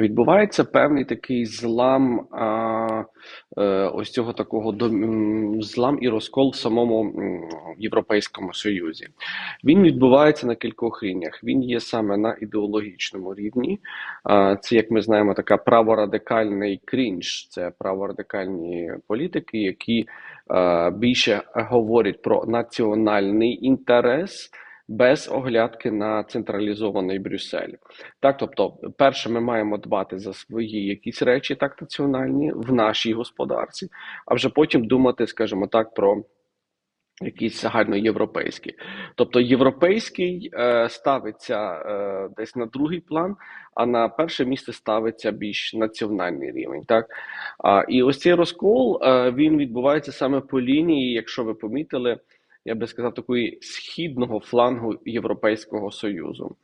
відбувається певний такий злам а, е, ось цього такого злам і розкол в самому Європейському Союзі. Він відбувається на кількох рівнях. Він є саме на ідеологічному рівні. А, Це, як ми знаємо, така праворадикальний крінж, це праворадикальні політики, які е, більше говорять про національний інтерес. Без оглядки на централізований Брюссель. Так, тобто, перше, ми маємо дбати за свої якісь речі, так національні в нашій господарці, а вже потім думати, скажімо так, про якісь загальноєвропейські. Тобто, європейський е, ставиться е, десь на другий план, а на перше місце ставиться більш національний рівень. Так а, і ось цей розкол е, він відбувається саме по лінії, якщо ви помітили. Я би сказав, такої східного флангу Європейського Союзу.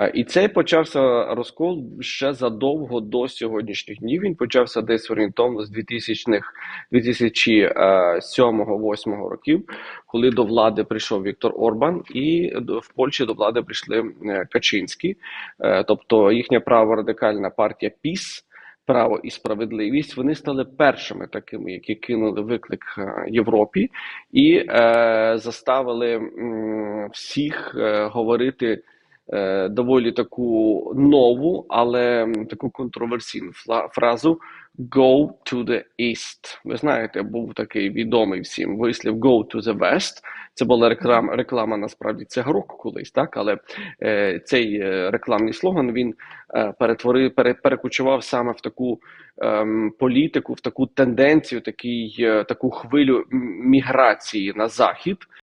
Е, І цей почався розкол ще задовго до сьогоднішніх днів. Він почався десь орієнтовно з 2000-х, 2007-2008 років, коли до влади прийшов Віктор Орбан, і в Польщі до влади прийшли е, Качинські, Е, тобто їхня праворадикальна партія ПІС. Право і справедливість вони стали першими такими, які кинули виклик е, Європі і е, заставили м, всіх е, говорити е, доволі таку нову, але таку контроверсійну фразу «Go to the East». Ви знаєте, був такий відомий всім вислів «Go to the West». Це була реклама, реклама насправді цигарок колись, так але е, цей е, рекламний слоган він е, перетворив, пере, перекочував саме в таку ем, політику, в таку тенденцію, такий, е, таку хвилю міграції на захід.